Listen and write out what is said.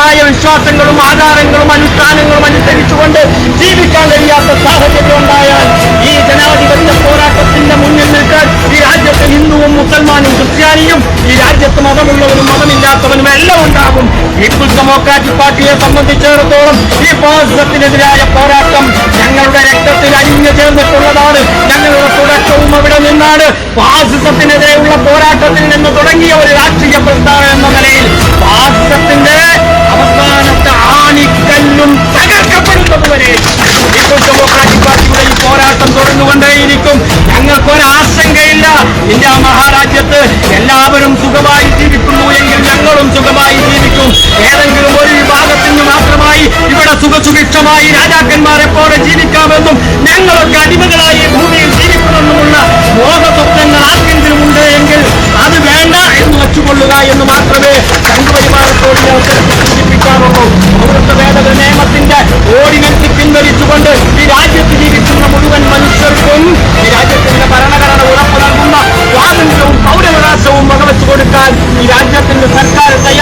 മതപരമായ വിശ്വാസങ്ങളും ആചാരങ്ങളും അനുഷ്ഠാനങ്ങളും അനുസരിച്ചുകൊണ്ട് ജീവിക്കാൻ കഴിയാത്ത സാഹചര്യം ഉണ്ടായാൽ ഈ ജനാധിപത്യ പോരാട്ടത്തിന്റെ മുന്നിൽ നിൽക്കാൻ ഈ രാജ്യത്ത് ഹിന്ദുവും മുസൽമാനും ക്രിസ്ത്യാനിയും ഈ രാജ്യത്ത് മതമുള്ളവരും മതമില്ലാത്തവനും എല്ലാം ഉണ്ടാകും. പീപ്പിൾസ് ഡെമോക്രാറ്റിക് പാർട്ടിയെ സംബന്ധിച്ചിടത്തോളം ഈ ഫാസിസത്തിനെതിരായ പോരാട്ടം ഞങ്ങളുടെ രക്തത്തിൽ അലിഞ്ഞു ചേർന്നിട്ടുള്ളതാണ്. ഞങ്ങളുടെ തുടക്കവും അവിടെ നിന്നാണ്. ഫാസിസത്തിനെതിരെയുള്ള പോരാട്ടത്തിൽ നിന്ന് തുടങ്ങിയ ഒരു രാഷ്ട്രീയ പ്രസ്ഥാനം പീപ്പിൾസ് ഡെമോക്രാറ്റിക് പാർട്ടിയുടെ ഈ പോരാട്ടം തുടർന്നുകൊണ്ടേയിരിക്കും. ഞങ്ങൾക്കൊരാശങ്കയില്ല. ഇന്ത്യ മഹാരാജ്യത്ത് എല്ലാവരും സുഖമായി ജീവിക്കുന്നു എങ്കിൽ ഞങ്ങളും സുഖമായി ജീവിക്കും. ഏതെങ്കിലും ഒരു വിഭാഗത്തിന് മാത്രമായി ഇവിടെ സുഖസുഭിക്ഷമായി രാജാക്കന്മാരെ പോലെ ജീവിക്കാമെന്നും ഞങ്ങളൊക്കെ അടിമകളായി ഭൂമിയിൽ ജീവിക്കണമെന്നുമുള്ള മോഹസ്വപ്നങ്ങൾ ആർക്കെങ്കിലും ഉണ്ട് എങ്കിൽ അത് വേണ്ട എന്ന് വെച്ചുകൊള്ളുക എന്ന് മാത്രമേ സംഘപരിവാരത്തോട് ഈ ഓർഡിനൻസ് പിൻവലിച്ചുകൊണ്ട് ഈ രാജ്യത്ത് ജീവിക്കുന്ന മുഴുവൻ മനുഷ്യർക്കും ഈ രാജ്യത്തിന്റെ ഭരണഘടന ഉറപ്പു നൽകുന്ന സ്വാതന്ത്ര്യവും പൗരവകാശവും വകവെച്ചു കൊടുക്കാൻ ഈ രാജ്യത്തിന്റെ സർക്കാർ തയ്യാറാകണമെന്ന്